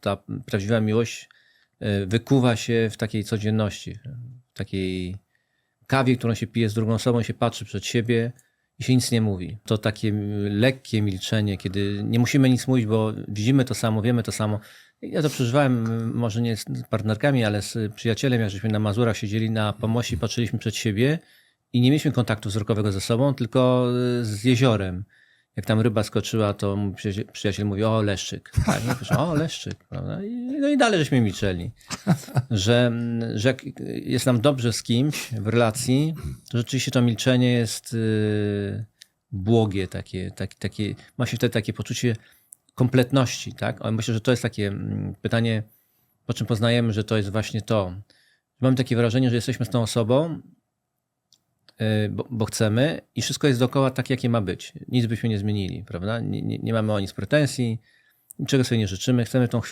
Ta prawdziwa miłość e, wykuwa się w takiej codzienności, w takiej kawie, którą się pije z drugą osobą, się patrzy przed siebie i się nic nie mówi. To takie lekkie milczenie, kiedy nie musimy nic mówić, bo widzimy to samo, wiemy to samo. Ja to przeżywałem może nie z partnerkami, ale z przyjacielem, jak żeśmy na Mazurach siedzieli na pomości, patrzyliśmy przed siebie i nie mieliśmy kontaktu wzrokowego ze sobą, tylko y, z jeziorem. Jak tam ryba skoczyła, to mój przyjaciel, mówi, o leszczyk. Tak, o leszczyk. Prawda? I, no i dalej żeśmy milczeli. Że, że jak jest nam dobrze z kimś w relacji, to rzeczywiście to milczenie jest y, błogie, takie, takie, takie, ma się wtedy takie poczucie kompletności. Tak? Myślę, że to jest takie pytanie, po czym poznajemy, że to jest właśnie to. Mamy takie wrażenie, że jesteśmy z tą osobą, bo, bo chcemy i wszystko jest dookoła tak, jakie ma być. Nic byśmy nie zmienili, prawda? Nie, nie, nie mamy o nic pretensji, niczego sobie nie życzymy, chcemy tą chwilę